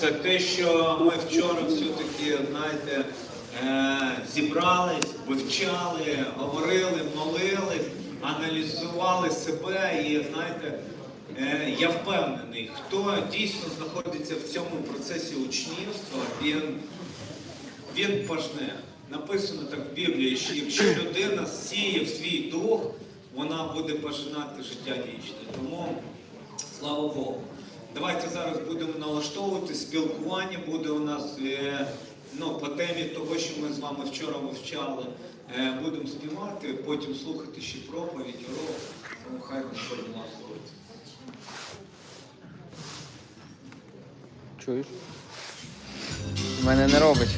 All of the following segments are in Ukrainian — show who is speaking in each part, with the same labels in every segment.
Speaker 1: Це те, що ми вчора все-таки, знаєте, е, зібрались, вивчали, говорили, молились, аналізували себе і знаєте, е, я впевнений, хто дійсно знаходиться в цьому процесі учнівства, він він пожне. Написано так в Біблії, що якщо людина сіє в свій дух, вона буде пожинати життя вічне. Тому слава Богу. Давайте зараз будемо налаштовувати. Спілкування буде у нас е, ну, по темі того, що ми з вами вчора вивчали. Е, будемо співати, потім слухати ще проповідь, урок. Тому хай Господь благословить.
Speaker 2: Чуєш? У мене не робить.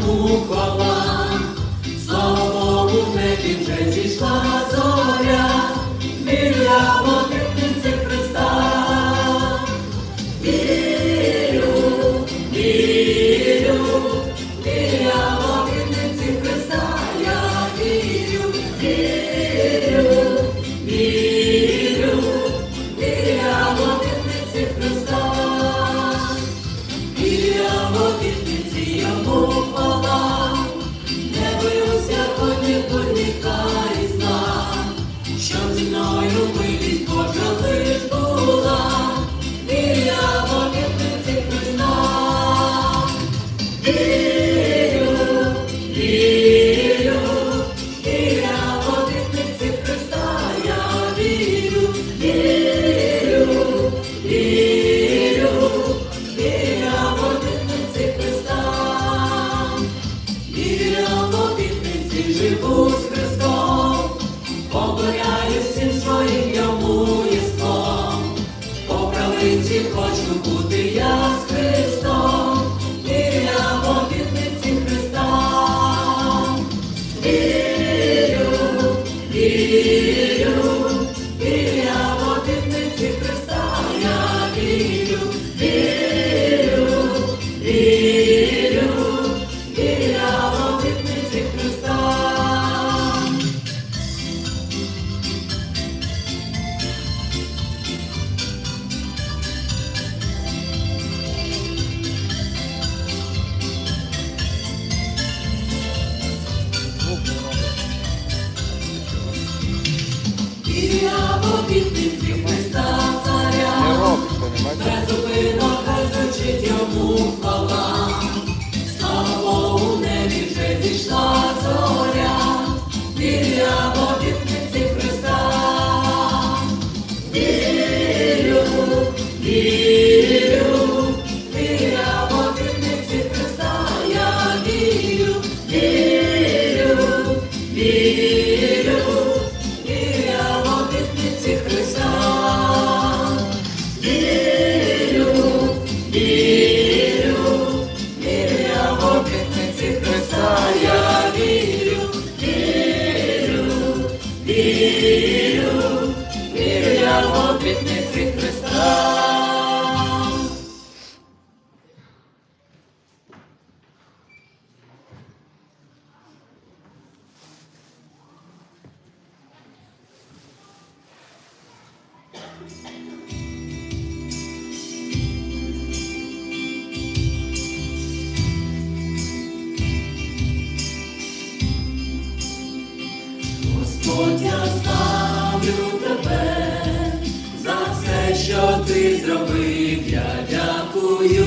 Speaker 3: Звучить хочу вірю, вірю в обітниці Христа. Господь, зробив. Я дякую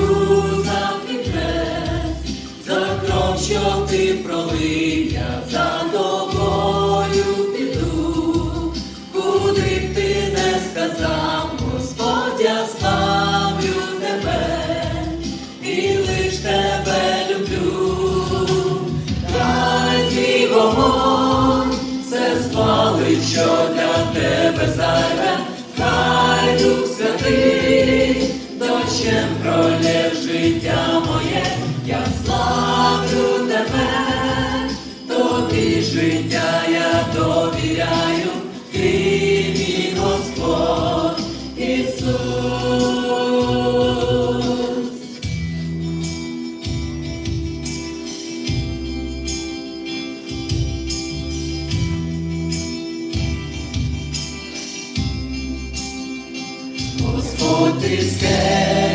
Speaker 3: за хрест, за кров, що ти пролив, я за тобою піду, куди б ти не сказав, Господь, я ставлю тебе і лиш тебе люблю. Дай твій вогонь, все спалить, що для тебе зайве, хай Дух дощем життя моє, я славлю тебе, тобі життя я довіряю, ти мій Господь моя, спасіння ти для